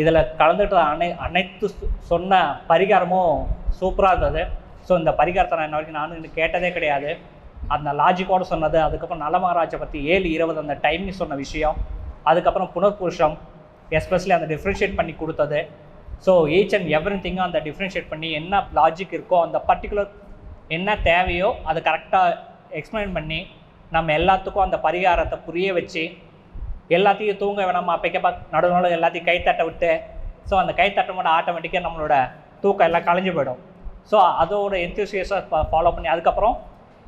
இதில் கலந்துட்டு அனை அனைத்து சொன்ன பரிகாரமும் சூப்பராக இருந்தது. ஸோ இந்த பரிகாரத்தை நான் இன்ன வரைக்கும் நானும் இன்னும் கேட்டதே கிடையாது. அந்த லாஜிக்கோடு சொன்னது அதுக்கப்புறம் நலமகாராஜை பற்றி ஏழு இருபது அந்த டைமிங் சொன்ன விஷயம் அதுக்கப்புறம் புனர்புருஷம் எஸ்பெஷலி அந்த டிஃப்ரென்ஷியேட் பண்ணி கொடுத்தது. ஸோ ஈச் அண்ட் எவ்ரி திங்கும் அந்த டிஃப்ரென்ஷியேட் பண்ணி என்ன லாஜிக் இருக்கோ அந்த பர்டிகுலர் என்ன தேவையோ அதை கரெக்டாக எக்ஸ்பிளைன் பண்ணி நம்ம எல்லாத்துக்கும் அந்த பரிகாரத்தை புரிய வச்சு எல்லாத்தையும் தூங்க வேணாமா? அப்பைக்கப்பா நடுவு நடுவு எல்லாத்தையும் கைத்தட்ட விட்டு ஸோ அந்த கைத்தட்டமோட ஆட்டோமேட்டிக்காக நம்மளோட தூக்கம் எல்லாம் கலைஞ்சு போயிடும். ஸோ அதோட என்தூசியஸாக ஃபாலோ பண்ணி அதுக்கப்புறம்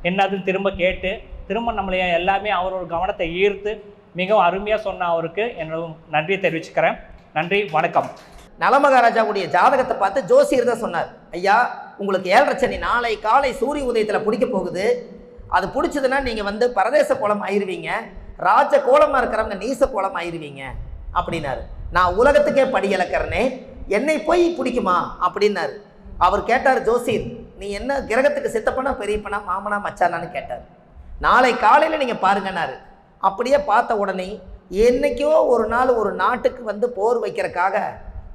என்னதுன்னு திரும்ப கேட்டு திரும்ப நம்மளைய எல்லாமே அவரோட கவனத்தை ஈர்த்து மிகவும் அருமையாக சொன்ன அவருக்கு என்னோட நன்றியை தெரிவிச்சுக்கிறேன். நன்றி வணக்கம். நலமகாராஜாவுடைய ஜாதகத்தை பார்த்து ஜோசியர் தான் சொன்னார். ஐயா உங்களுக்கு ஏழரை சனி நாளை காலை சூரிய உதயத்தில் பிடிக்க போகுது. அது பிடிச்சதுன்னா நீங்கள் வந்து பரதேச குளம் ஆயிருவீங்க. ராஜ கோலமாக இருக்கிறவங்க நீச கோலம் ஆயிருவீங்க அப்படின்னாரு. நான் உலகத்துக்கே படி இழக்கிறனே என்னை போய் பிடிக்குமா? அப்படின்னாரு. அவர் கேட்டார் ஜோசியர் நீ என்ன கிரகத்துக்கு சித்தப்பனா பெரியப்பனா மாமனா மச்சானான்னு கேட்டார். நாளை காலையில் நீங்கள் பாருங்கன்னாரு. அப்படியே பார்த்த உடனே என்னைக்கோ ஒரு நாள் ஒரு நாட்டுக்கு வந்து போர் வைக்கிறதுக்காக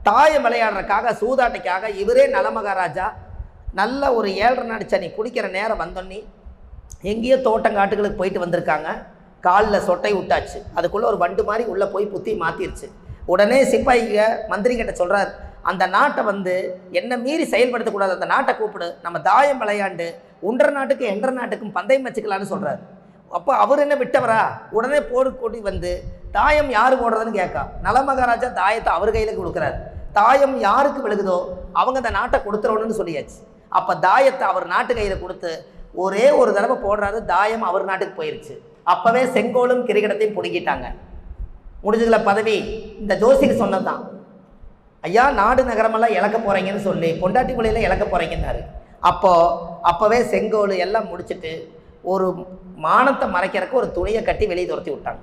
தாயம் விளையாடுறதுக்காக சூதாட்டைக்காக இவரே நலமகாராஜா நல்ல ஒரு ஏழரை நாடு நீ குடிக்கிற நேரம் வந்தோன்னே எங்கேயோ தோட்டங்காட்டுகளுக்கு போயிட்டு வந்திருக்காங்க. காலில் சொட்டை விட்டாச்சு. அதுக்குள்ளே ஒரு வண்டு மாதிரி உள்ளே போய் புத்தி மாற்றிருச்சு உடனே சிப்பாயிக மந்திரி கிட்ட சொல்கிறார் அந்த நாட்டை வந்து என்ன மீறி செயல்படுத்தக்கூடாது அந்த நாட்டை கூப்பிடு. நம்ம தாயம் விளையாண்டு உன்ற நாட்டுக்கு என்ற நாட்டுக்கும் பந்தயம் வச்சுக்கலான்னு சொல்கிறார் அப்போ அவர் என்ன விட்டவரா? உடனே போடு கூட்டி வந்து தாயம் யார் போடுறதுன்னு கேட்கா. நலமகாராஜா தாயத்தை அவர் கையில் கொடுக்குறாரு. தாயம் யாருக்கு விழுகுதோ அவங்க அந்த நாட்டை கொடுத்துறோன்னு சொல்லியாச்சு. அப்போ தாயத்தை அவர் நாட்டு கையில் கொடுத்து ஒரே ஒரு தடவை போடுறாரு. தாயம் அவர் நாட்டுக்கு போயிருச்சு. அப்போவே செங்கோலும் கிரிக்கெட்டத்தையும் பிடுங்கிட்டாங்க. முடிஞ்சதுல பதவி இந்த ஜோசிக்கு சொன்னது தான் ஐயா நாடு நகரமெல்லாம் இழக்க போகிறீங்கன்னு சொல்லி பொண்டாட்டி குழியில் இழக்க போகிறீங்கன்னாரு அப்போது அப்போவே செங்கோல் எல்லாம் முடிச்சிட்டு ஒரு மானத்தை மறைக்கிறக்கு ஒரு துணியை கட்டி வெளியே துரத்தி விட்டாங்க.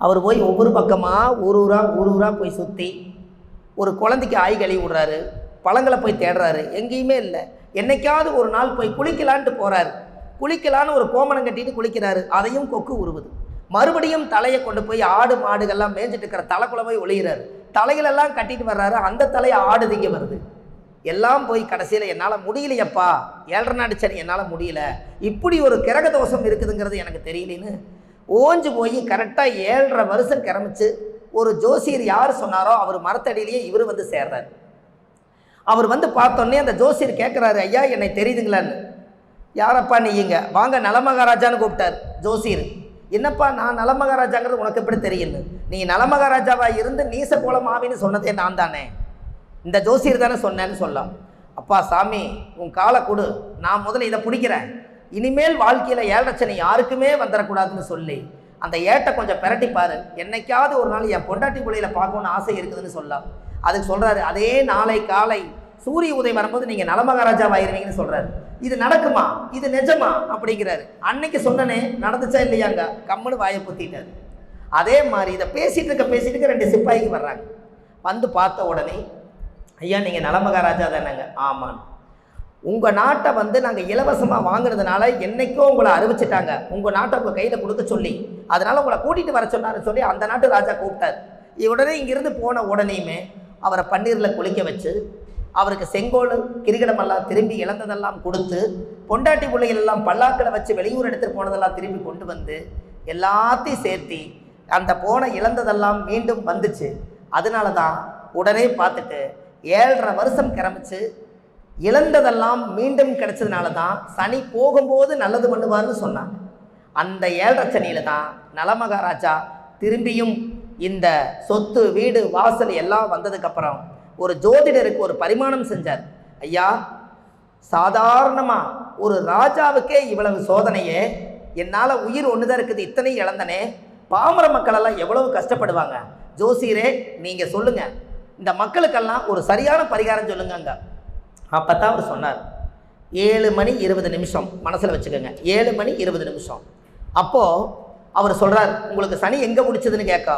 அவர் போய் ஒவ்வொரு பக்கமாக ஊர் ஊரா ஊர் ஊரா போய் சுற்றி ஒரு குழந்தைக்கு ஆய் கழுவி விடுறாரு. பழங்களை போய் தேடுறாரு. எங்கேயுமே இல்லை. என்னைக்காவது ஒரு நாள் போய் குளிக்கலான்ட்டு போகிறாரு குளிக்கலான்னு ஒரு கோமணம் கட்டிட்டு குளிக்கிறாரு. அதையும் கொக்கு உருவுது. மறுபடியும் தலையை கொண்டு போய் ஆடு மாடுகள்லாம் மேய்ஞ்சிட்டு இருக்கிற தலைக்குள்ள போய் ஒளிகிறாரு தலைகளெல்லாம் கட்டிட்டு வர்றாரு. அந்த தலையை ஆடு திங்க வருது. எல்லாம் போய் கடைசியில் என்னால் முடியலையப்பா. ஏழரை நாடு சனி என்னால் முடியல. இப்படி ஒரு கிரக தோஷம் இருக்குதுங்கிறது எனக்கு தெரியலேன்னு ஓஞ்சு போய் கரெக்டாக ஏழரை வருஷம் கிளம்பிச்சு ஒரு ஜோசியர் யார் சொன்னாரோ அவர் மரத்தடியிலேயே இவர் வந்து சேர்றாரு. அவர் வந்து பார்த்தோன்னே அந்த ஜோசியர் கேட்குறாரு ஐயா என்னை தெரியுதுங்களான்னு. யாரப்பா நீங்க? வாங்க நலமகாராஜான்னு கூப்பிட்டார் ஜோசியர். என்னப்பா நான் நலமகாராஜாங்கிறது உனக்கு எப்படி தெரியுன்னு நீ நலமகாராஜாவா இருந்து நீச போல மாமின்னு சொன்னதே நான் தானே. இந்த ஜோசியர் தானே சொன்னேன்னு சொல்லலாம். அப்பா சாமி உன் காலை கொடு. நான் முதல்ல இதை பிடிக்கிறேன். இனிமேல் வாழ்க்கையில் ஏழரச்சனை யாருக்குமே வந்துடக்கூடாதுன்னு சொல்லி அந்த ஏட்டை கொஞ்சம் பிரட்டிப்பாரு என்னைக்காவது ஒரு நாள் என் பொண்டாட்டி குழியில் பார்க்கணும்னு ஆசை இருக்குதுன்னு சொல்லலாம். அதுக்கு சொல்கிறாரு அதே நாளை காலை சூரிய உதயம் வரும்போது நீங்கள் நலமகாராஜாவாயிருவீங்கன்னு சொல்கிறாரு இது நடக்குமா? இது நிஜமா? அப்படிங்கிறாரு. அன்னைக்கு சொன்னனே நடந்துச்சா இல்லையாங்க? கம்முன்னு வாயை புத்திட்டாரு. அதே மாதிரி இதை பேசிகிட்டு இருக்க பேசிட்டு இருக்க ரெண்டு சிப்பாய்க்கு வர்றாங்க. வந்து பார்த்த உடனே ஐயா நீங்கள் நலமகாராஜா தானேங்க? ஆமாம் உங்கள் நாட்டை வந்து நாங்கள் இலவசமாக வாங்கினதுனால என்னைக்கோ உங்களை அறிவிச்சிட்டாங்க. உங்கள் நாட்டை உங்கள் கையில் கொடுக்க சொல்லி அதனால் உங்களை கூட்டிகிட்டு வர சொன்னாருன்னு சொல்லி அந்த நாட்டு ராஜா கூப்பிட்டார். உடனே இங்கிருந்து போன உடனேயுமே அவரை பன்னீரில் குளிக்க வச்சு அவருக்கு செங்கோல் கிரிகடமெல்லாம் திரும்பி இழந்ததெல்லாம் கொடுத்து பொண்டாட்டி பிள்ளைகள் எல்லாம் பல்லாக்களை வச்சு வெளியூர் எடுத்துகிட்டு போனதெல்லாம் திரும்பி கொண்டு வந்து எல்லாத்தையும் சேர்த்தி அந்த போன இழந்ததெல்லாம் மீண்டும் வந்துச்சு. அதனால தான் உடனே பார்த்துட்டு ஏழரை வருஷம் கிளம்பிச்சு இழந்ததெல்லாம் மீண்டும் கிடைச்சதுனால தான் சனி போகும்போது நல்லது பண்ணுவார்னு சொன்னாங்க. அந்த ஏழரை சனியில் தான் நலமகாராஜா திரும்பியும் இந்த சொத்து வீடு வாசல் எல்லாம் வந்ததுக்கப்புறம் ஒரு ஜோதிடருக்கு ஒரு பரிமாணம் செஞ்சார். ஐயா சாதாரணமாக ஒரு ராஜாவுக்கே இவ்வளவு சோதனையே என்னால் உயிர் ஒன்று தான் இருக்குது இத்தனை இழந்தனே பாமர மக்களெல்லாம் எவ்வளவு கஷ்டப்படுவாங்க? ஜோசியரே நீங்கள் சொல்லுங்கள் இந்த மக்களுக்கெல்லாம் ஒரு சரியான பரிகாரம் சொல்லுங்கங்க. அப்போ தான் அவர் சொன்னார். ஏழு மணி இருபது நிமிஷம். மனசில் வச்சுக்கோங்க. ஏழு மணி இருபது நிமிஷம். அப்போது அவர் சொல்கிறார் உங்களுக்கு சனி எங்கே முடிச்சதுன்னு கேட்க.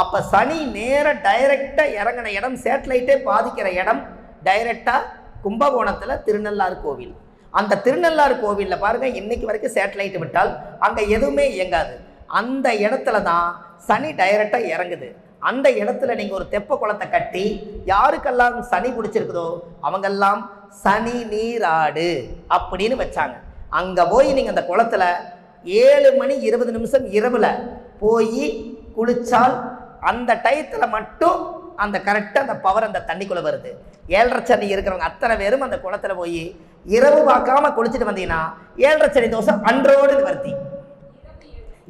அப்போ சனி நேராக டைரெக்டாக இறங்கின இடம் சேட்டலைட்டே பாதிக்கிற இடம் டைரெக்டாக கும்பகோணத்தில் திருநள்ளாறு கோவில். அந்த திருநள்ளாறு கோவிலில் பாருங்கள் இன்றைக்கி வரைக்கும் சேட்டலைட் விட்டால் அங்கே எதுவுமே இயங்காது. அந்த இடத்துல தான் சனி டைரெக்டாக இறங்குது. அந்த இடத்துல நீங்கள் ஒரு தெப்ப குளத்தை கட்டி யாருக்கெல்லாம் சனி பிடிச்சிருக்குதோ அவங்கெல்லாம் சனி நீராடு அப்படின்னு வச்சாங்க. அங்கே போய் நீங்கள் அந்த குளத்துல ஏழு மணி இருபது நிமிஷம் இரவில் போய் குளிச்சால் அந்த டயத்தில் மட்டும் அந்த கரெக்டாக அந்த பவர் அந்த தண்ணிக்குள்ளே வருது. ஏழரை சனி இருக்கிறவங்க அத்தனை பேரும் அந்த குளத்துல போய் இரவு பார்க்காம குளிச்சுட்டு வந்தீங்கன்னா ஏழரை சனி தோசை அன்றோடு வருத்தி.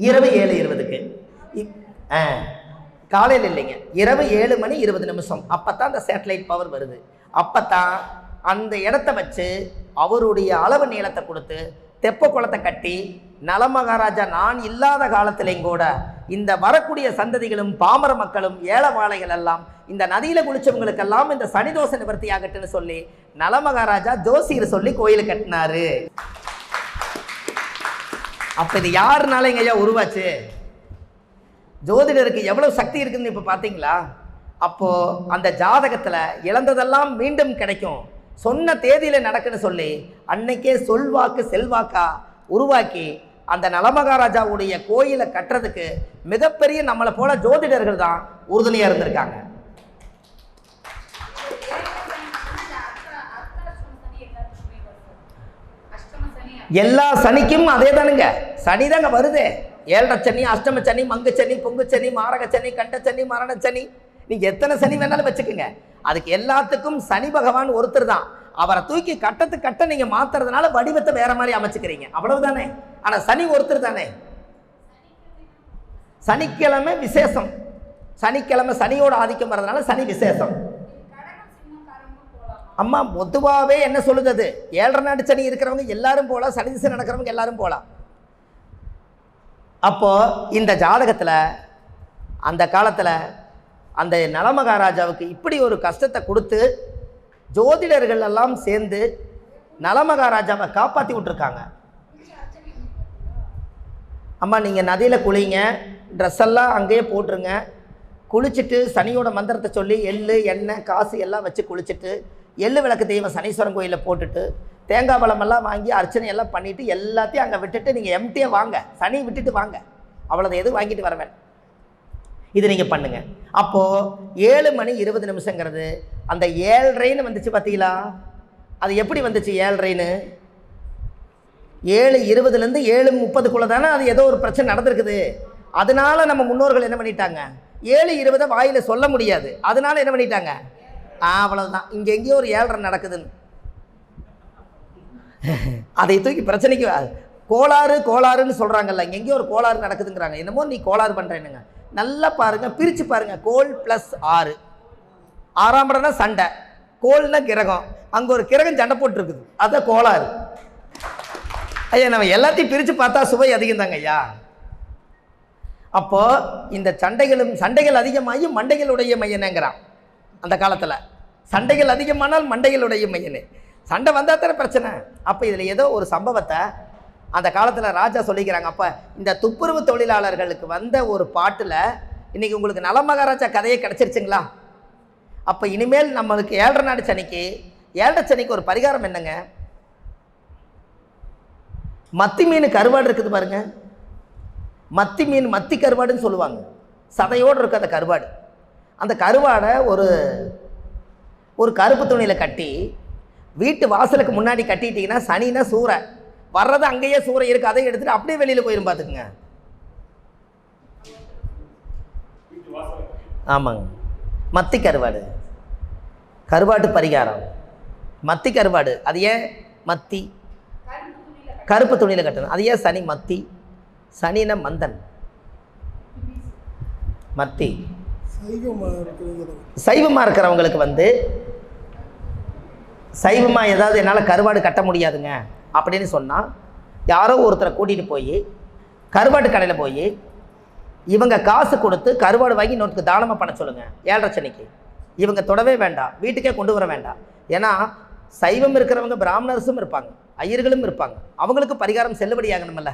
இரவு ஏழு இருபதுக்கு. ஆ காலையில் இல்லைங்க. இரவு ஏழு மணி இருபது நிமிஷம். அப்போ தான் அந்த சேட்டலைட் பவர் வருது. அப்போ தான் அந்த இடத்த வச்சு அவருடைய அளவு நீளத்தை கொடுத்து தெப்ப குளத்தை கட்டி நலமகாராஜா நான் இல்லாத காலத்திலையும் கூட இந்த வரக்கூடிய சந்ததிகளும் பாமர மக்களும் ஏழவாளைகள் எல்லாம் இந்த நதியில் குளிச்சவங்களுக்கெல்லாம் இந்த சனிதோஷ நிவர்த்தி ஆகட்டுன்னு சொல்லி நலமகாராஜா ஜோசியர் சொல்லி கோயில் கட்டினாரு. அப்போ இது யாருனால ஐயா உருவாச்சு? ஜோதிடருக்கு எவ்வளவு சக்தி இருக்குதுன்னு இப்போ பார்த்தீங்களா அப்போ அந்த ஜாதகத்தில் இழந்ததெல்லாம் மீண்டும் கிடைக்கும். சொன்ன தேதியில் நடக்குன்னு சொல்லி அன்னைக்கே சொல்வாக்கு செல்வாக்கா உருவாக்கி அந்த நலமகாராஜாவுடைய கோயிலை கட்டுறதுக்கு மிகப்பெரிய நம்மளை போல ஜோதிடர்கள் தான் உறுதுணையாக இருந்திருக்காங்க. எல்லா சனிக்கும் அதே தானுங்க. சனி தாங்க வருது. ஏழரை சனி அஷ்டம சனி மங்கு சனி பொங்கு சனி மாரக சனி கண்ட சனி மரண சனி. நீங்க எத்தனை சனி வேணாலும் வச்சுக்கோங்க. அதுக்கு எல்லாத்துக்கும் சனி பகவான் ஒருத்தர் தான். அவரை தூக்கி கட்டத்து கட்ட நீங்கள் மாத்துறதுனால வடிவத்தை வேற மாதிரி அமைச்சுக்கிறீங்க. அவ்வளவுதானே? ஆனால் சனி ஒருத்தர் தானே? சனிக்கிழமை விசேஷம். சனிக்கிழமை சனியோட ஆதிக்கம் வர்றதுனால சனி விசேஷம். அம்மா பொதுவாகவே என்ன சொல்லுது? அது ஏழரை நாடு சனி இருக்கிறவங்க எல்லாரும் போகலாம் சனி திசை நடக்கிறவங்க எல்லாரும் போகலாம் அப்போ இந்த ஜாதகத்தில் அந்த காலத்தில் அந்த நலமகாராஜாவுக்கு இப்படி ஒரு கஷ்டத்தை கொடுத்து ஜோதிடர்கள் எல்லாம் சேர்ந்து நலமகாராஜாவை காப்பாற்றி விட்டுருக்காங்க. அம்மா நீங்கள் நதியில் குளிங்க ட்ரெஸ் எல்லாம் அங்கேயே போட்டுருங்க. குளிச்சுட்டு சனியோட மந்திரத்தை சொல்லி எள்ளு எண்ணெய் காசு எல்லாம் வச்சு குளிச்சுட்டு எள்ளு விளக்கு தெய்வம் சனீஸ்வரன் கோயிலில் போட்டுட்டு தேங்காய் பழமெல்லாம் வாங்கி அர்ச்சனை எல்லாம் பண்ணிவிட்டு எல்லாத்தையும் அங்கே விட்டுட்டு நீங்கள் எம்டியாக வாங்க. சனி விட்டுட்டு வாங்க. அவ்வளோதான் எதுவும் வாங்கிட்டு வரவேன் இது நீங்கள் பண்ணுங்கள் அப்போது ஏழு மணி இருபது நிமிஷங்கிறது அந்த ஏழ்ரைன்னு வந்துச்சு பார்த்தீங்களா அது எப்படி வந்துச்சு ஏழ்ரைன்னு? ஏழு இருபதுலேருந்து ஏழு முப்பதுக்குள்ளே தானே அது ஏதோ ஒரு பிரச்சனை நடந்திருக்குது. அதனால நம்ம முன்னோர்கள் என்ன பண்ணிட்டாங்க? ஏழு இருபதை வாயில் சொல்ல முடியாது. அதனால் என்ன பண்ணிட்டாங்க? அவ்வளோதான் இங்கே எங்கேயோ ஒரு ஏழரை நடக்குதுன்னு. அதை தூக்கி பிரச்சனைக்கு கோளாறு கோளாறுன்னு சொல்கிறாங்கல்ல இங்கே எங்கேயோ ஒரு கோளாறு நடக்குதுங்கிறாங்க. என்னமோ நீ கோளாறு பண்ணுறேன்னுங்க நல்லா பாருங்கள் பிரித்து பாருங்கள் கோல் ப்ளஸ் ஆறு. ஆறாம் இடம்னா சண்டை. கோல்னா கிரகம். அங்கே ஒரு கிரகம் சண்டை போட்டுருக்குது. அதுதான் கோளாறு. ஐயா நம்ம எல்லாத்தையும் பிரித்து பார்த்தா சுவை அதிகம் தாங்க ஐயா. அப்போது இந்த சண்டைகளும் சண்டைகள் அதிகமாகி மண்டைகளுடைய மையனேங்கிறான் அந்த காலத்தில். சண்டைகள் அதிகமானால் மண்டைகளுடைய மையனு. சண்டை வந்தால் தானே பிரச்சனை. அப்போ இதில் ஏதோ ஒரு சம்பவத்தை அந்த காலத்தில் ராஜா சொல்லிக்கிறாங்க அப்போ இந்த துப்புரவு தொழிலாளர்களுக்கு வந்த ஒரு பாட்டில் இன்னைக்கு உங்களுக்கு நல மகாராஜா கதையே கிடச்சிருச்சுங்களா? அப்போ இனிமேல் நம்மளுக்கு ஏழரை நாடு சனிக்கு ஏழரை சனிக்கு ஒரு பரிகாரம் என்னங்க? மத்தி மீன் கருவாடு இருக்குது பாருங்க. மத்தி மீன் மத்தி கருவாடுன்னு சொல்லுவாங்க. சதையோடு இருக்கு அந்த கருவாடு. அந்த கருவாடை ஒரு ஒரு கருப்பு துணியில் கட்டி வீட்டு வாசலுக்கு முன்னாடி கட்டிட்டீங்கன்னா சனின்னா சூறை. வர்றது அங்கேயே சூறை இருக்குது அதை எடுத்துட்டு அப்படியே வெளியில் போயிரும் பார்த்துக்குங்க. ஆமாங்க. மத்தி கருவாடு. கருவாட்டு பரிகாரம். மத்தி கருவாடு. அது ஏன் மத்தி? கருப்பு துணியில் கட்டணும். அது ஏன் சனி மத்தி? சனின மந்தன். மத்தி. சைவமாக இருக்கிறவங்களுக்கு வந்து சைவமாக ஏதாவது என்னால் கருவாடு கட்ட முடியாதுங்க. அப்படின்னு சொன்னால் யாரோ ஒருத்தரை கூட்டிகிட்டு போய் கருவாடு கடையில் போய் இவங்க காசு கொடுத்து கருவாடு வாங்கி இன்னொருத்துக்கு தானமாக பண்ண சொல்லுங்கள் ஏழரை சனிக்கு. இவங்க தொடவே வேண்டாம். வீட்டுக்கே கொண்டு வர வேண்டாம். ஏன்னா சைவம் இருக்கிறவங்க பிராமணர்ஸும் இருப்பாங்க. ஐயர்களும் இருப்பாங்க. அவங்களுக்கு பரிகாரம் செல்லுபடியாகணும்ல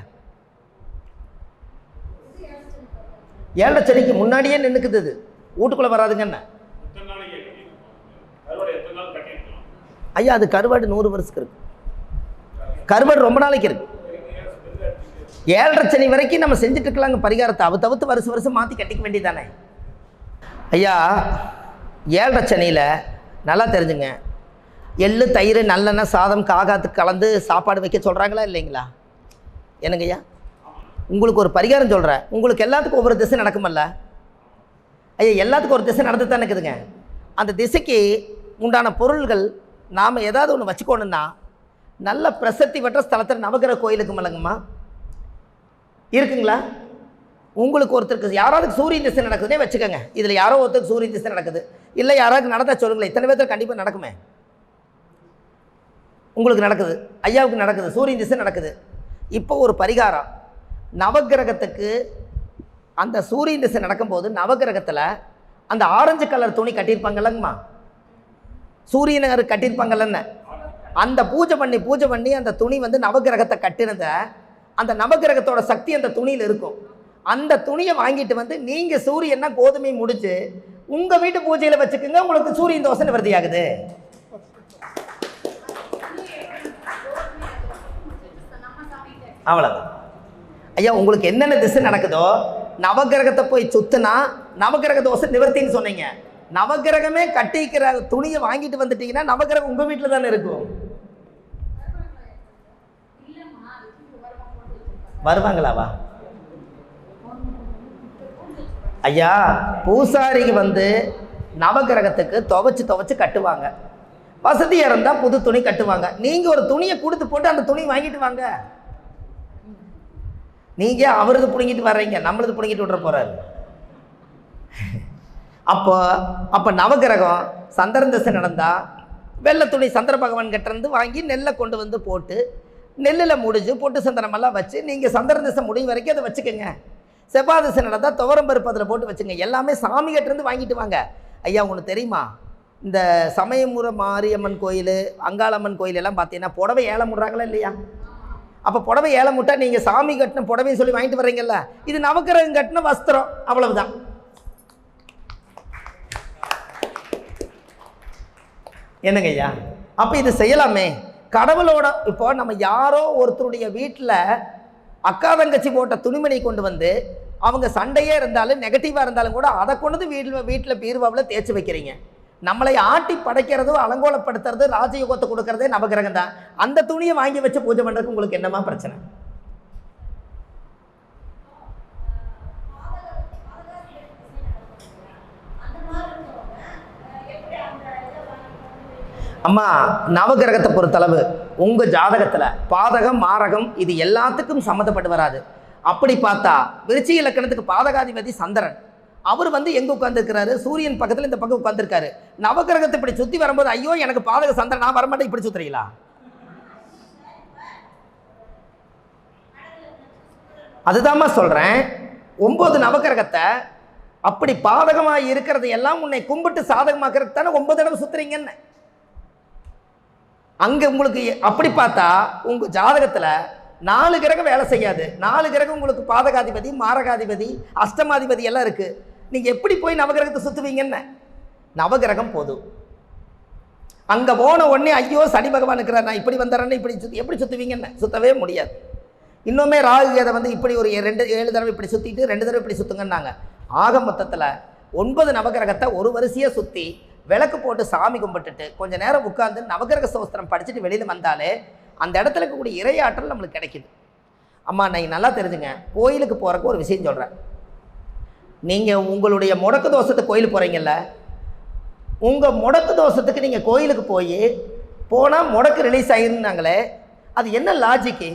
ஏழரை சனிக்கு முன்னாடியே நின்றுக்குது வீட்டுக்குள்ளே வராதுங்க என்ன? ஐயா அது கருவாடு நூறு வருஷத்துக்கு இருக்கு. கருவாடு ரொம்ப நாளைக்கு இருக்கு. ஏழரை சனி வரைக்கும் நம்ம செஞ்சுட்டு இருக்கலாங்க பரிகாரத்தை. அவ தவிர்த்து வருஷம் வருஷம் மாற்றி கட்டிக்க வேண்டியதானே ஐயா ஏழரை சனியில் நல்லா தெரிஞ்சுங்க. எள்ளு தயிர் நல்லெண்ணெய் சாதம் காகாத்துக்கு கலந்து சாப்பாடு வைக்க சொல்கிறாங்களா இல்லைங்களா? என்னங்க ஐயா? உங்களுக்கு ஒரு பரிகாரம் சொல்கிறேன் உங்களுக்கு எல்லாத்துக்கும் ஒவ்வொரு திசை நடக்குமல்ல? ஐயா எல்லாத்துக்கும் ஒரு திசை நடந்து தான் இருக்குதுங்க. அந்த திசைக்கு உண்டான பொருள்கள் நாம் ஏதாவது ஒன்று வச்சுக்கோணுன்னா நல்ல பிரசத்தி பெற்ற ஸ்தலத்தில் நவகிரக கோயிலுக்கு மலங்கம்மா. இருக்குங்களா? உங்களுக்கு ஒருத்தருக்கு யாராவது சூரிய திசை நடக்குதுன்னே வச்சுக்கோங்க. இதில் யாரோ ஒருத்தருக்கு சூரிய திசை நடக்குது. இல்லை யாராவது நடந்தா சொல்லுங்களேன் இத்தனை பேர்த்துல கண்டிப்பாக நடக்குமே. உங்களுக்கு நடக்குது. ஐயாவுக்கு நடக்குது. சூரிய திசை நடக்குது. இப்போ ஒரு பரிகாரம். நவக்கிரகத்துக்கு அந்த சூரிய திசை நடக்கும்போது நவக்கிரகத்தில் அந்த ஆரஞ்சு கலர் துணி கட்டியிருப்பாங்கல்லங்கம்மா. சூரியனகர் கட்டியிருப்பாங்கல்லன்னு. அந்த பூஜை பண்ணி பூஜை பண்ணி அந்த துணி வந்து நவக்கிரகத்தை கட்டினத அந்த நவக்கிரகத்தோட சக்தி அந்த துணியில் இருக்கும். அந்த துணியை வாங்கிட்டு வந்து நீங்கள் சூரியன்னா கோதுமை முடிச்சு உங்கள் வீட்டு பூஜையில் வச்சுக்கோங்க உங்களுக்கு சூரியன் தோசை நிவர்த்தி ஆகுது அவ்வளோதான் ஐயா உங்களுக்கு என்னென்ன திசை நடக்குதோ நவகிரகத்தை போய் சுத்துனா நவகிரக தோசை நிவர்த்தின்னு சொன்னீங்க. நவகிரகமே கட்டிக்கிற துணியை வாங்கிட்டு வந்துட்டீங்கன்னா நவகிரகம் உங்கள் வீட்டில் தானே இருக்கும். வருவாங்களாவா ஐயா பூசாரிக்கு வந்து நவகிரகத்துக்கு துவைச்சு துவைச்சு கட்டுவாங்க. வசதியாக இருந்தால் புது துணி கட்டுவாங்க. நீங்கள் ஒரு துணியை கொடுத்து போட்டு அந்த துணி வாங்கிட்டு வாங்க. நீங்கள் அவரது பிடுங்கிட்டு வர்றீங்க. நம்மளது பிடுங்கிட்டு விட்ற போகிறாரு அப்போ அப்போ நவகிரகம் சந்திரன் திசை நடந்தால் வெள்ளை துணி சந்திர பகவான் கிட்டேருந்து வாங்கி நெல்லை கொண்டு வந்து போட்டு நெல்லில் முடிஞ்சு பொட்டு சந்தனமெல்லாம் வச்சு நீங்கள் சந்திரன் திசை முடியும் வரைக்கும் அதை வச்சுக்கோங்க. செவ்வாய் திசை நடந்தால் துவரம் பருப்பு அதில் போட்டு வச்சுங்க எல்லாமே சாமி வாங்கிட்டு வாங்க. ஐயா உங்களுக்கு தெரியுமா? இந்த சமயமுறை மாரியம்மன் கோயில் அங்காளம்மன் கோயில் எல்லாம் பார்த்தீங்கன்னா புடவை ஏழை முடுறாங்களா இல்லையா? அப்போ புடவை ஏலம் முட்டா நீங்கள் சாமி கட்டின புடவைன்னு சொல்லி வாங்கிட்டு வர்றீங்கல்ல? இது நவக்கிரகம் கட்டின வஸ்திரம். அவ்வளவுதான். என்னங்க ஐயா? அப்போ இது செய்யலாமே? கடவுளோட இப்போ நம்ம யாரோ ஒருத்தருடைய வீட்டில் அக்கா தங்கச்சி போட்ட துணிமணி கொண்டு வந்து அவங்க சண்டையே இருந்தாலும் நெகட்டிவாக இருந்தாலும் கூட அதை கொண்டு வந்து வீட்டில் வீட்டில் பீர்வாவில் தேய்ச்சி வைக்கிறீங்க. நம்மளை ஆட்டி படைக்கிறதோ அலங்கோலப்படுத்துறது ராஜயோகத்தை கொடுக்கறதே நவகிரகம் தான் அந்த துணியை வாங்கி வச்சு பூஜை பண்ணுறதுக்கு உங்களுக்கு என்னமா பிரச்சனை? அம்மா நவகிரகத்தை பொறுத்தளவு உங்கள் ஜாதகத்தில் பாதகம் மாரகம் இது எல்லாத்துக்கும் சம்மந்தப்பட்டு வராது. அப்படி பார்த்தா விருச்சி இலக்கணத்துக்கு பாதகாதிபதி சந்திரன். அவர் வந்து எங்கே உட்காந்துருக்கிறாரு சூரியன் பக்கத்தில் இந்த பக்கம் உட்காந்துருக்காரு நவகிரகத்தை இப்படி சுற்றி வரும்போது ஐயோ எனக்கு பாதக சந்திரன் நான் வரமாட்டேன் இப்படி சுற்றுறீங்களா அதுதாம்மா சொல்கிறேன் ஒம்பது நவகிரகத்தை அப்படி பாதகமாக இருக்கிறது எல்லாம் உன்னை கும்பிட்டு சாதகமாக்கிறதுக்கு தானே ஒன்பது தடவை சுத்துறீங்கன்னு. அங்கே உங்களுக்கு அப்படி பார்த்தா உங்கள் ஜாதகத்தில் நாலு கிரகம் வேலை செய்யாது. நாலு கிரகம் உங்களுக்கு பாதகாதிபதி மாரகாதிபதி அஷ்டமாதிபதி எல்லாம் இருக்குது நீங்கள் எப்படி போய் நவகிரகத்தை சுற்றுவீங்கன்னு நவகிரகம் போதும். அங்கே போன உடனே ஐயோ சனி பகவான் இருக்கிறார் நான் இப்படி வந்துடுறேன்னு இப்படி சுற்றி எப்படி சுற்றுவீங்கன்னு சுற்றவே முடியாது. இன்னுமே ராகு கேதை வந்து இப்படி ஒரு ரெண்டு ஏழு தடவை இப்படி சுற்றிட்டு ரெண்டு தடவை இப்படி சுற்றுங்கன்னாங்க ஆக மொத்தத்தில் ஒன்பது நவகிரகத்தை ஒரு வரிசையாக சுற்றி விளக்கு போட்டு சாமி கும்பிட்டுட்டு கொஞ்ச நேரம் உட்காந்து நவகிரக சோஸ்திரம் படிச்சுட்டு வெளியில் வந்தாலே அந்த இடத்துல இருக்கக்கூடிய இறையாற்றல் நம்மளுக்கு கிடைக்குது. அம்மா நான் நல்லா தெரிஞ்சுங்க. கோயிலுக்கு போகிறக்கு ஒரு விஷயம் சொல்கிறேன் நீங்கள் உங்களுடைய முடக்கு தோஷத்துக்கு கோயிலுக்கு போகிறீங்கல்ல உங்கள் முடக்கு தோஷத்துக்கு நீங்கள் கோயிலுக்கு போய் போனால் முடக்கு ரிலீஸ் ஆகிருந்தாங்களே அது என்ன லாஜிக்கு